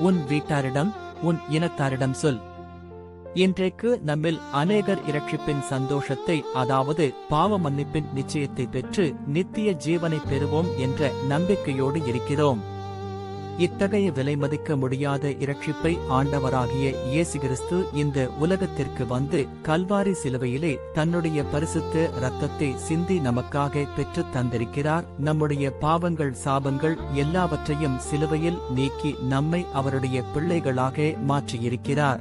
உன் வீட்டாரிடம் உன் இனத்தாரிடம் சொல். இன்றைக்கு நம்மில் அநேகர் இரட்சிப்பின் சந்தோஷத்தை அதாவது பாவ மன்னிப்பின் நிச்சயத்தை பெற்று நித்திய ஜீவனை பெறுவோம் என்ற நம்பிக்கையோடு இருக்கிறோம். இத்தகைய விலை மதிக்க முடியாத இரட்சிப்பை ஆண்டவராகிய இயேசு கிறிஸ்து இந்த உலகத்திற்கு வந்து கல்வாரி சிலுவையிலே தன்னுடைய பரிசுத்த இரத்தத்தை சிந்தி நமக்காக பெற்று தந்திருக்கிறார். நம்முடைய பாவங்கள் சாபங்கள் எல்லாவற்றையும் சிலுவையில் நீக்கி நம்மை அவருடைய பிள்ளைகளாக மாற்றியிருக்கிறார்.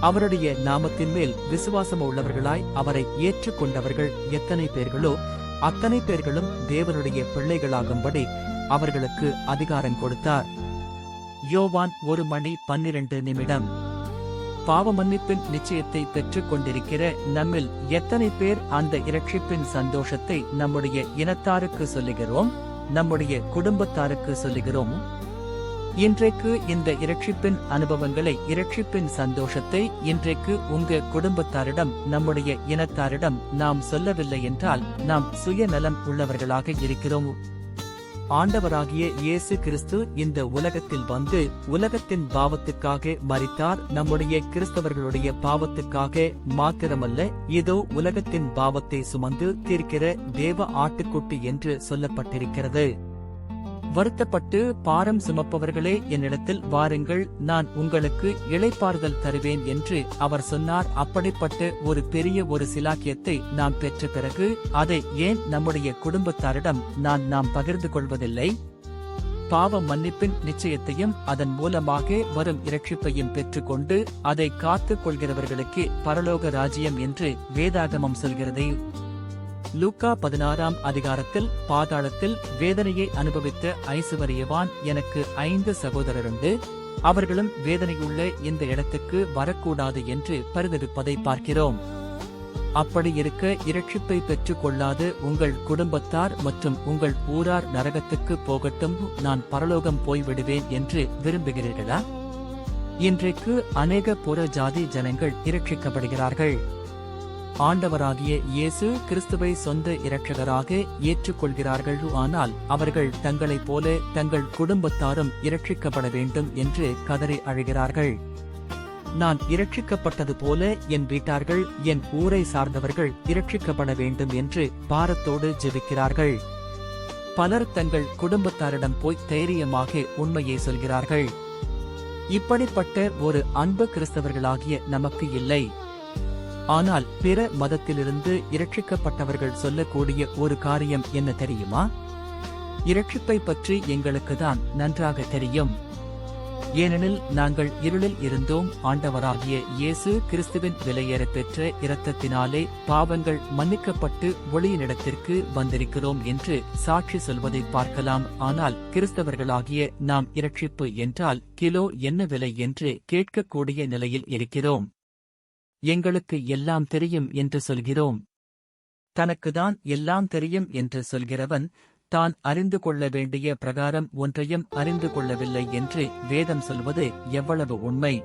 அவருடைய நாமத்தின் மேல் விசுவாசம் உள்ளவர்களாய் அவரை ஏற்றுக்கொண்டவர்கள் எத்தனை பேர்களோ அத்தனை பேர்களும் தேவனுடைய பிள்ளைகளாகும்படி அவர்களுக்கு அதிகாரம் கொடுத்தார். யோவான் ஒரு மணி பன்னிரண்டு நிமிடம். பாவ மன்னிப்பின் நிச்சயத்தை பெற்றுக் கொண்டிருக்கிற நம்மில் எத்தனை பேர் அந்த இரட்சிப்பின் சந்தோஷத்தை நம்முடைய இனத்தாருக்கு சொல்லுகிறோம் நம்முடைய குடும்பத்தாருக்கு சொல்லுகிறோம்? இன்றைக்கு இந்த இரட்சிப்பின் அனுபவங்களை இரட்சிப்பின் சந்தோஷத்தை இன்றைக்கு உங்க குடும்பத்தாரிடம் நம்முடைய இனத்தாரிடம் நாம் சொல்லவில்லை என்றால் நாம் சுயநலம் உள்ளவர்களாக இருக்கிறோம். ஆண்டவராகிய இயேசு கிறிஸ்து இந்த உலகத்தில் வந்து உலகத்தின் பாவத்துக்காக மறித்தார் நம்முடைய கிறிஸ்தவர்களுடைய பாவத்துக்காக மாத்திரமல்ல இதோ உலகத்தின் பாவத்தை சுமந்து தீர்க்கிற தேவ ஆட்டுக்குட்டி என்று சொல்லப்பட்டிருக்கிறது. வருத்தப்பட்டு பாரம் சுமப்பவர்களே என்னிடத்தில் வாருங்கள் நான் உங்களுக்கு இளைப்பாறுதல் தருவேன் என்று அவர் சொன்னார். அப்படிப்பட்ட ஒரு பெரிய ஒரு சிலாக்கியத்தை நாம் பெற்ற பிறகு அதை ஏன் நம்முடைய குடும்பத்தாரிடம் நான் நாம் பகிர்ந்து கொள்வதில்லை? பாவ மன்னிப்பின் நிச்சயத்தையும் அதன் மூலமாக வரும் இரட்சிப்பையும் பெற்றுக்கொண்டு அதை காத்துக் கொள்கிறவர்களுக்கு பரலோக ராஜ்யம் என்று வேதாகமம் சொல்கிறதே. லூக்கா பதினாறாம் அதிகாரத்தில் பாதாளத்தில் வேதனையை அனுபவித்த ஐசுவரியவான் எனக்கு ஐந்து சகோதரருண்டு அவர்களும் வேதனையுள்ள இந்த இடத்துக்கு வரக்கூடாது என்று பரிதவிப்பதை பார்க்கிறோம். அப்படி இருக்க இரட்சிப்பை பெற்றுக் கொள்ளாது உங்கள் குடும்பத்தார் மற்றும் உங்கள் ஊரார் நரகத்துக்கு போகட்டும் நான் பரலோகம் போய்விடுவேன் என்று விரும்புகிறீர்களா? இன்றைக்கு அநேக புற ஜாதி ஜனங்கள் இரட்சிக்கப்படுகிறார்கள். ஆண்டவராகிய இயேசு கிறிஸ்துவை சொந்த இரட்சகராக ஏற்றுக்கொள்கிறார்கள். ஆனால் அவர்கள் தங்களைப் போல தங்கள் குடும்பத்தாரும் இரட்சிக்கப்பட வேண்டும் என்று கதறி அழுகிறார்கள். நான் இரட்சிக்கப்பட்டது போல என் வீட்டார்கள் என் ஊரை சார்ந்தவர்கள் இரட்சிக்கப்பட வேண்டும் என்று பாரத்தோடு ஜெபிக்கிறார்கள். பலர் தங்கள் குடும்பத்தாரிடம் போய் தைரியமாக உண்மையை சொல்கிறார்கள். இப்படிப்பட்ட ஒரு அன்பு கிறிஸ்தவர்களாகிய நமக்கு இல்லை. ஆனால் பிற மதத்திலிருந்து இரட்சிக்கப்பட்டவர்கள் சொல்லக்கூடிய ஒரு காரியம் என்ன தெரியுமா? இரட்சிப்பை பற்றி எங்களுக்கு தான் நன்றாக தெரியும். ஏனெனில் நாங்கள் இருளில் இருந்தோம் ஆண்டவராகிய இயேசு கிறிஸ்துவின் விலையேற பெற்ற இரத்தத்தினாலே பாவங்கள் மன்னிக்கப்பட்டு ஒளியினிடத்திற்கு வந்திருக்கிறோம் என்று சாட்சி சொல்வதை பார்க்கலாம். ஆனால் கிறிஸ்தவர்களாகிய நாம் இரட்சிப்பு என்றால் கிலோ என்ன விலை என்று கேட்கக்கூடிய நிலையில் இருக்கிறோம். எங்களுக்கு எல்லாம் தெரியும் என்று சொல்கிறோம். தனக்குதான் எல்லாம் தெரியும் என்று சொல்கிறவன் தான் அறிந்து கொள்ள வேண்டிய பிரகாரம் ஒன்றையும் அறிந்து கொள்ளவில்லை என்று வேதம் சொல்வது எவ்வளவு உண்மை.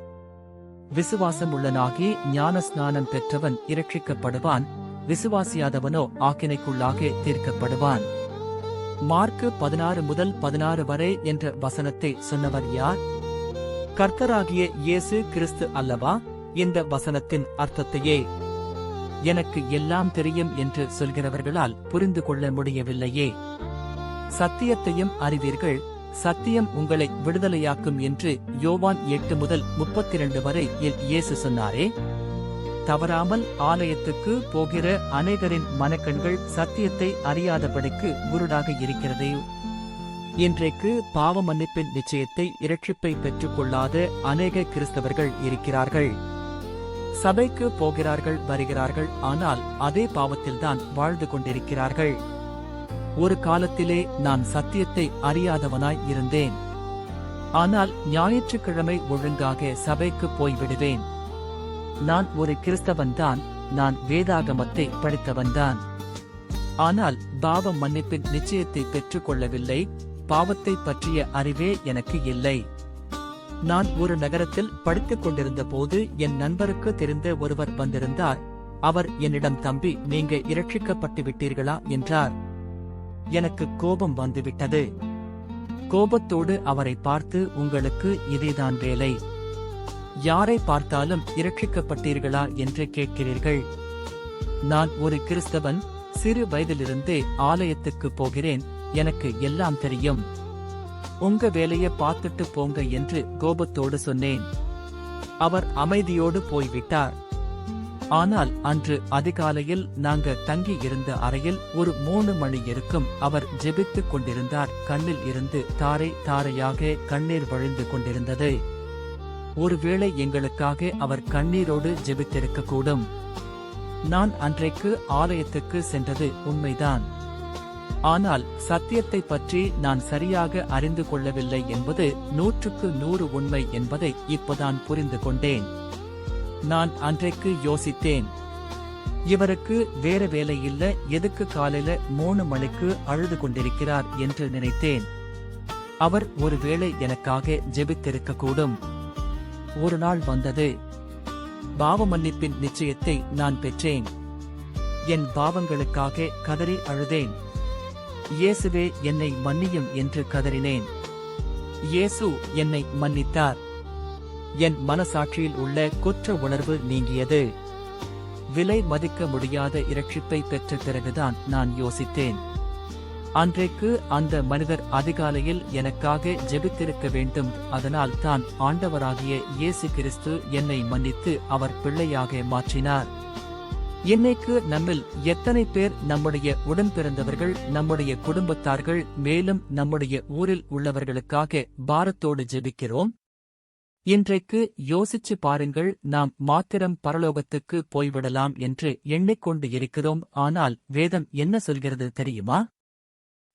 விசுவாசம் உள்ளனாகி ஞான ஸ்நானம் பெற்றவன் இரட்சிக்கப்படுவான் விசுவாசியாதவனோ ஆக்கினைக்குள்ளாக தீர்க்கப்படுவான். மார்க்கு பதினாறு முதல் பதினாறு வரை என்ற வசனத்தை சொன்னவர் யார்? கர்த்தராகிய இயேசு கிறிஸ்து அல்லவா? இந்த வசனத்தின் அர்த்தத்தையே எனக்கு எல்லாம் தெரியும் என்று சொல்கிறவர்களால் புரிந்து கொள்ள முடியவில்லையே. சத்தியத்தையும் அறிவீர்கள். சத்தியம் உங்களை விடுதலையாக்கும் என்று யோவான் எட்டு முதல் முப்பத்தி இரண்டு வரை இயேசு சொன்னாரே. தவறாமல் ஆலயத்துக்கு போகிற அநேகரின் மனக்கண்கள் சத்தியத்தை அறியாதபடிக்கு குருடாக இருக்கிறதே. இன்றைக்கு பாவ மன்னிப்பின் நிச்சயத்தை இரட்சிப்பை பெற்றுக்கொள்ளாத அநேக கிறிஸ்தவர்கள் இருக்கிறார்கள். சபைக்கு போகிறார்கள் வருகிறார்கள். ஆனால் அதே பாவத்தில்தான் வாழ்ந்து கொண்டிருக்கிறார்கள். ஒரு காலத்திலே நான் சத்தியத்தை அறியாதவனாய் இருந்தேன். ஆனால் ஞாயிற்றுக்கிழமை ஒழுங்காக சபைக்கு போய்விடுவேன். நான் ஒரு கிறிஸ்தவன்தான் நான் வேதாகமத்தை படித்தவன்தான் ஆனால் பாவ மன்னிப்பின் நிச்சயத்தை பெற்றுக்கொள்ளவில்லை பாவத்தை பற்றிய அறிவே எனக்கு இல்லை. நான் ஒரு நகரத்தில் படித்துக் கொண்டிருந்த போது என் நண்பருக்கு தெரிந்த ஒருவர் வந்திருந்தார். அவர் என்னிடம் தம்பி நீங்க இரட்சிக்கப்பட்டு விட்டீர்களா? என்றார். எனக்கு கோபம் வந்துவிட்டது. கோபத்தோடு அவரை பார்த்து உங்களுக்கு இதேதான் வேலை. யாரை பார்த்தாலும் இரட்சிக்கப்பட்டீர்களா என்று கேட்கிறீர்கள். நான் ஒரு கிறிஸ்தவன் சிறு வயதிலிருந்தே ஆலயத்துக்கு போகிறேன். எனக்கு எல்லாம் தெரியும். உங்க வேலைய பார்த்துட்டு போங்க என்று கோபத்தோடு சொன்னேன். அவர் அமைதியோடு போய்விட்டார். ஆனால் அன்று அதிகாலையில் நாங்க தங்கி இருந்த அறையில் ஒரு மூணு மணி இருக்கும் அவர் ஜெபித்துக் கொண்டிருந்தார். கண்ணில் இருந்து தாரை தாரையாக கண்ணீர் வழிந்து கொண்டிருந்தது. ஒருவேளை எங்களுக்காக அவர் கண்ணீரோடு ஜெபித்திருக்கக்கூடும். நான் அன்றைக்கு ஆலயத்துக்கு சென்றது உண்மைதான். ஆனால் சத்தியத்தை பற்றி நான் சரியாக அறிந்து கொள்ளவில்லை என்பது நூற்றுக்கு நூறு உண்மை என்பதை இப்பதான் புரிந்து கொண்டேன். நான் அன்றைக்கு யோசித்தேன். இவருக்கு வேற வேலை இல்ல எதுக்கு காலையில மூணு மணிக்கு அழுது கொண்டிருக்கிறார் என்று நினைத்தேன். அவர் ஒருவேளை எனக்காக ஜெபித்திருக்கக்கூடும். ஒரு நாள் வந்தது. பாவ மன்னிப்பின் நிச்சயத்தை நான் பெற்றேன். என் பாவங்களுக்காக கதறி அழுதேன். இயேசுவே என்னை மன்னியும் என்று கதறினேன். இயேசு என்னை மன்னித்தார். என் மனசாட்சியில் உள்ள குற்ற உணர்வு நீங்கியது. விலை மதிக்க முடியாத இரட்சிப்பை பெற்ற பிறகுதான் நான் யோசித்தேன். அன்றைக்கு அந்த மனிதர் அதிகாலையில் எனக்காக ஜெபித்திருக்க வேண்டும் அதனால் தான் ஆண்டவராகிய இயேசு கிறிஸ்து என்னை மன்னித்து அவர் பிள்ளையாக மாற்றினார். இன்னைக்கு நம்மில் எத்தனை பேர் நம்முடைய உடன் பிறந்தவர்கள் நம்முடைய குடும்பத்தார்கள் மேலும் நம்முடைய ஊரில் உள்ளவர்களுக்காக பாரத்தோடு ஜெபிக்கிறோம்? இன்றைக்கு யோசிச்சு பாருங்கள் நாம் மாத்திரம் பரலோகத்துக்கு போய்விடலாம் என்று எண்ணிக்கொண்டு இருக்கிறோம். ஆனால் வேதம் என்ன சொல்கிறது தெரியுமா?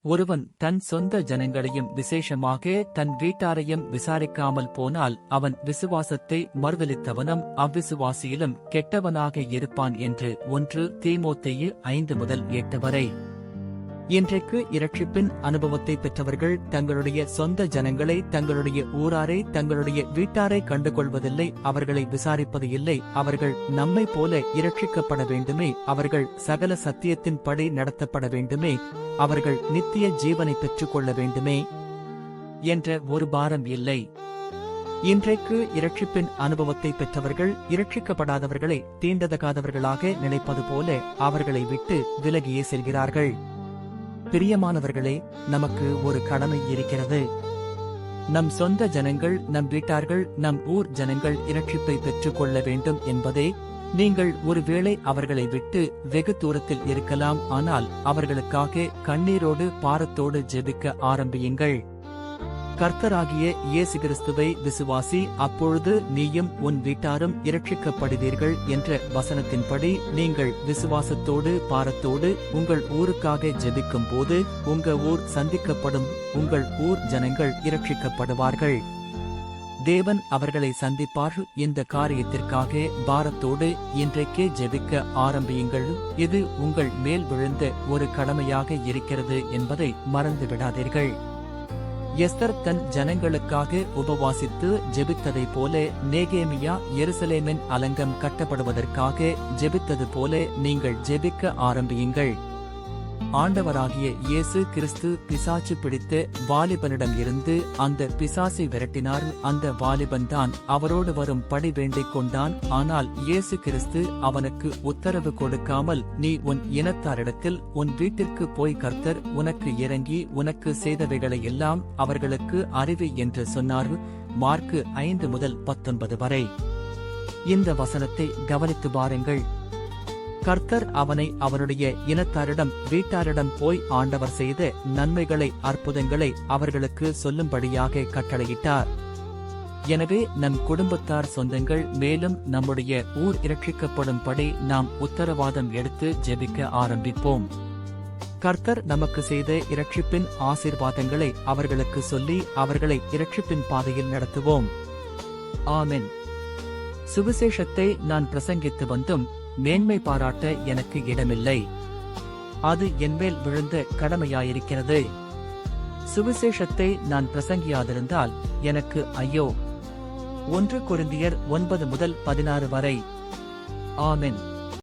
ஒருவன் தன் சொந்த ஜனங்களையும் விசேஷமாக தன் வீட்டாரையும் விசாரிக்காமல் போனால் அவன் விசுவாசத்தை மறுதளித்தவனும் அவ்விசுவாசியிலும் கெட்டவனாக இருப்பான் என்று ஒன்று தீமோத்தேயு ஐந்து முதல் எட்டு வரை. இன்றைக்கு இரட்சிப்பின் அனுபவத்தை பெற்றவர்கள் தங்களுடைய சொந்த ஜனங்களை தங்களுடைய ஊராரை தங்களுடைய வீட்டாரை கண்டுகொள்வதில்லை அவர்களை விசாரிப்பது இல்லை அவர்கள் நம்மை போல இரட்சிக்கப்பட வேண்டுமே அவர்கள் சகல சத்தியத்தின் படி நடத்தப்பட வேண்டுமே அவர்கள் நித்திய ஜீவனை பெற்றுக்கொள்ள வேண்டுமே என்ற ஒரு பாரம் இல்லை. இன்றைக்கு இரட்சிப்பின் அனுபவத்தை பெற்றவர்கள் இரட்சிக்கப்படாதவர்களை தீண்டதகாதவர்களாக நினைப்பது போல அவர்களை விட்டு விலகியே செல்கிறார்கள். பிரியமானவர்களே நமக்கு ஒரு கடமை இருக்கிறது. நம் சொந்த ஜனங்கள் நம் வீட்டார்கள் நம் ஊர் ஜனங்கள் இரட்சிப்பை பெற்றுக் கொள்ள வேண்டும் என்பதே நீங்கள் ஒருவேளை அவர்களை விட்டு வெகு தூரத்தில் இருக்கலாம் ஆனால் அவர்களுக்காக கண்ணீரோடு பாரத்தோடு ஜெபிக்க ஆரம்பியுங்கள். கர்த்தராகிய இயேசு கிறிஸ்துவை விசுவாசி அப்பொழுது நீயும் உன் வீட்டாரும் இரட்சிக்கப்படுவீர்கள் என்ற வசனத்தின்படி நீங்கள் விசுவாசத்தோடு பாரத்தோடு உங்கள் ஊருக்காக ஜெபிக்கும் போது உங்க ஊர் சந்திக்கப்படும் உங்கள் ஊர் ஜனங்கள் இரட்சிக்கப்படுவார்கள். தேவன் அவர்களை சந்திப்பார். இந்த காரியத்திற்காக பாரத்தோடு இன்றைக்கே ஜெபிக்க ஆரம்பியுங்கள். இது உங்கள் மேல் விழுந்த ஒரு கடமையாக இருக்கிறது என்பதை மறந்து விடாதீர்கள் எஸ்தர் தன் ஜனங்களுக்காக உபவாசித்து ஜெபித்ததைப் போல நேகேமியா எருசலேமின் அலங்கம் கட்டப்படுவதற்காக ஜெபித்தது போல நீங்கள் ஜெபிக்க ஆரம்பியுங்கள். ஆண்டவராகிய இயேசு கிறிஸ்து பிசாச்சு பிடித்த வாலிபனிடம் இருந்து அந்த பிசாசை விரட்டினார். அந்த வாலிபன் தான் அவரோடு வரும் படி வேண்டிக் கொண்டான். ஆனால் இயேசு கிறிஸ்து அவனுக்கு உத்தரவு கொடுக்காமல் நீ உன் இனத்தாரிடத்தில் உன் வீட்டிற்கு போய் கர்த்தர் உனக்கு இறங்கி உனக்கு செய்தவைகளை எல்லாம் அவர்களுக்கு அறிவு என்று சொன்னார். மார்க்கு ஐந்து முதல் பத்தொன்பது வரை. இந்த வசனத்தை கவனித்து பாருங்கள். கர்த்தர் அவனை அவருடைய இனத்தாரிடம் வீட்டாரிடம் போய் ஆண்டவர் செய்த நன்மைகளை அற்புதங்களை அவர்களுக்கு சொல்லும்படியாக கட்டளையிட்டார். எனவே நம் குடும்பத்தார் சொந்தங்கள் மேலும் நம்முடைய ஊர் இரட்சிக்கப்படும்படி நாம் உத்தரவாதம் எடுத்து ஜெபிக்க ஆரம்பிப்போம். கர்த்தர் நமக்கு செய்த இரட்சிப்பின் ஆசீர்வாதங்களை அவர்களுக்கு சொல்லி அவர்களை இரட்சிப்பின் பாதையில் நடத்துவோம். ஆமென். சுவிசேஷத்தை நான் பிரசங்கித்து வந்தும் மேன்மை பாராட்ட எனக்கு இடமில்லை. அது என்மேல் விழுந்த கடமையாயிருக்கிறது. சுவிசேஷத்தை நான் பிரசங்கியாதிருந்தால் எனக்கு ஐயோ. ஒன்று கொரிந்தியர் ஒன்பது முதல் பதினாறு வரை. ஆமென்.